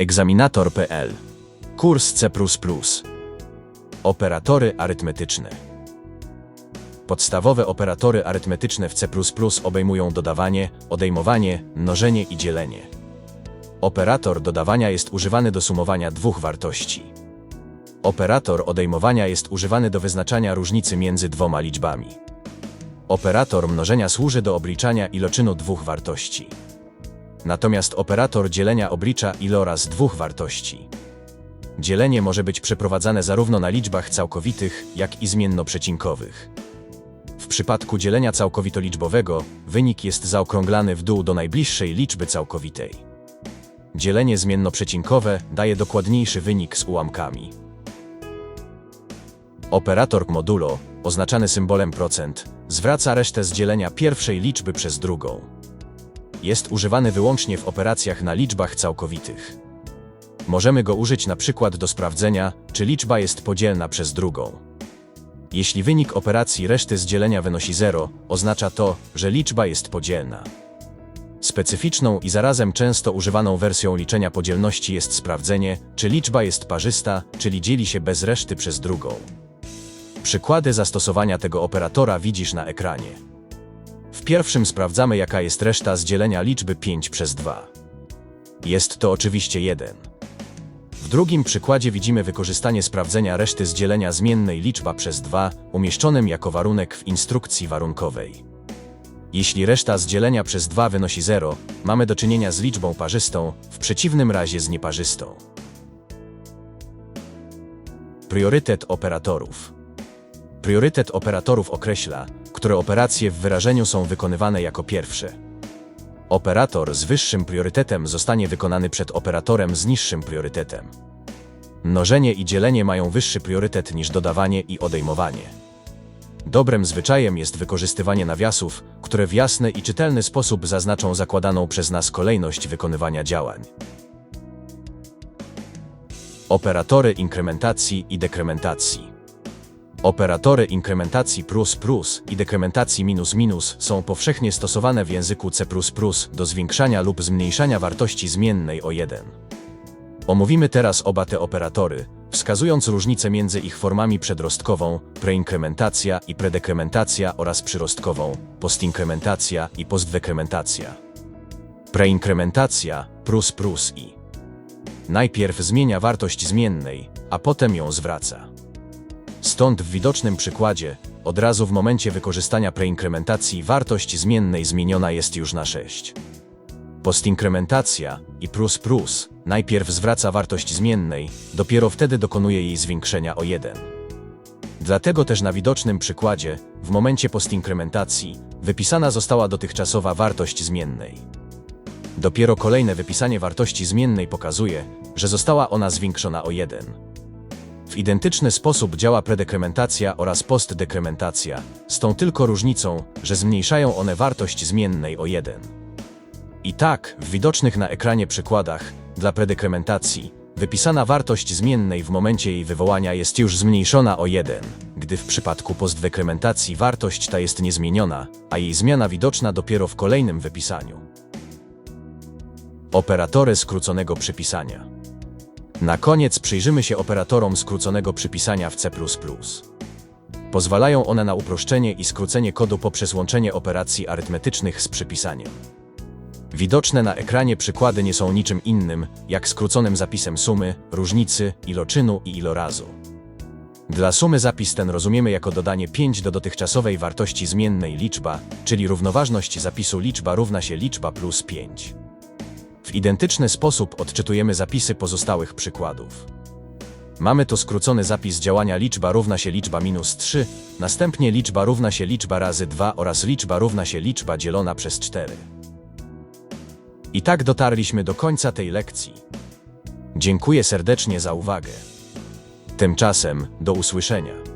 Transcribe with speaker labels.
Speaker 1: Egzaminator.pl Kurs C. Operatory arytmetyczne. Podstawowe operatory arytmetyczne w C obejmują dodawanie, odejmowanie, mnożenie i dzielenie. Operator dodawania jest używany do sumowania dwóch wartości. Operator odejmowania jest używany do wyznaczania różnicy między dwoma liczbami. Operator mnożenia służy do obliczania iloczynu dwóch wartości. Natomiast operator dzielenia oblicza iloraz dwóch wartości. Dzielenie może być przeprowadzane zarówno na liczbach całkowitych, jak i zmiennoprzecinkowych. W przypadku dzielenia całkowitoliczbowego wynik jest zaokrąglany w dół do najbliższej liczby całkowitej. Dzielenie zmiennoprzecinkowe daje dokładniejszy wynik z ułamkami. Operator modulo, oznaczany symbolem procent, zwraca resztę z dzielenia pierwszej liczby przez drugą. Jest używany wyłącznie w operacjach na liczbach całkowitych. Możemy go użyć na przykład do sprawdzenia, czy liczba jest podzielna przez drugą. Jeśli wynik operacji reszty z dzielenia wynosi 0, oznacza to, że liczba jest podzielna. Specyficzną i zarazem często używaną wersją liczenia podzielności jest sprawdzenie, czy liczba jest parzysta, czyli dzieli się bez reszty przez drugą. Przykłady zastosowania tego operatora widzisz na ekranie. Pierwszym sprawdzamy, jaka jest reszta z dzielenia liczby 5 przez 2. Jest to oczywiście 1. W drugim przykładzie widzimy wykorzystanie sprawdzenia reszty z dzielenia zmiennej liczba przez 2, umieszczonym jako warunek w instrukcji warunkowej. Jeśli reszta z dzielenia przez 2 wynosi 0, mamy do czynienia z liczbą parzystą, w przeciwnym razie z nieparzystą. Priorytet operatorów. Priorytet operatorów określa, które operacje w wyrażeniu są wykonywane jako pierwsze. Operator z wyższym priorytetem zostanie wykonany przed operatorem z niższym priorytetem. Mnożenie i dzielenie mają wyższy priorytet niż dodawanie i odejmowanie. Dobrym zwyczajem jest wykorzystywanie nawiasów, które w jasny i czytelny sposób zaznaczą zakładaną przez nas kolejność wykonywania działań. Operatory inkrementacji i dekrementacji. Operatory inkrementacji plus plus i dekrementacji minus minus są powszechnie stosowane w języku C++ do zwiększania lub zmniejszania wartości zmiennej o 1. Omówimy teraz oba te operatory, wskazując różnicę między ich formami przedrostkową, preinkrementacja i predekrementacja oraz przyrostkową, postinkrementacja i postdekrementacja. Preinkrementacja plus plus i najpierw zmienia wartość zmiennej, a potem ją zwraca. Stąd w widocznym przykładzie, od razu w momencie wykorzystania preinkrementacji wartość zmiennej zmieniona jest już na 6. Postinkrementacja i plus plus najpierw zwraca wartość zmiennej, dopiero wtedy dokonuje jej zwiększenia o 1. Dlatego też na widocznym przykładzie, w momencie postinkrementacji, wypisana została dotychczasowa wartość zmiennej. Dopiero kolejne wypisanie wartości zmiennej pokazuje, że została ona zwiększona o 1. Identyczny sposób działa predekrementacja oraz postdekrementacja, z tą tylko różnicą, że zmniejszają one wartość zmiennej o 1. I tak, w widocznych na ekranie przykładach, dla predekrementacji, wypisana wartość zmiennej w momencie jej wywołania jest już zmniejszona o 1, gdy w przypadku postdekrementacji wartość ta jest niezmieniona, a jej zmiana widoczna dopiero w kolejnym wypisaniu. Operatory skróconego przypisania. Na koniec przyjrzymy się operatorom skróconego przypisania w C++. Pozwalają one na uproszczenie i skrócenie kodu poprzez łączenie operacji arytmetycznych z przypisaniem. Widoczne na ekranie przykłady nie są niczym innym, jak skróconym zapisem sumy, różnicy, iloczynu i ilorazu. Dla sumy zapis ten rozumiemy jako dodanie 5 do dotychczasowej wartości zmiennej liczba, czyli równoważność zapisu liczba równa się liczba plus 5. W identyczny sposób odczytujemy zapisy pozostałych przykładów. Mamy tu skrócony zapis działania liczba równa się liczba minus 3, następnie liczba równa się liczba razy 2 oraz liczba równa się liczba dzielona przez 4. I tak dotarliśmy do końca tej lekcji. Dziękuję serdecznie za uwagę. Tymczasem do usłyszenia.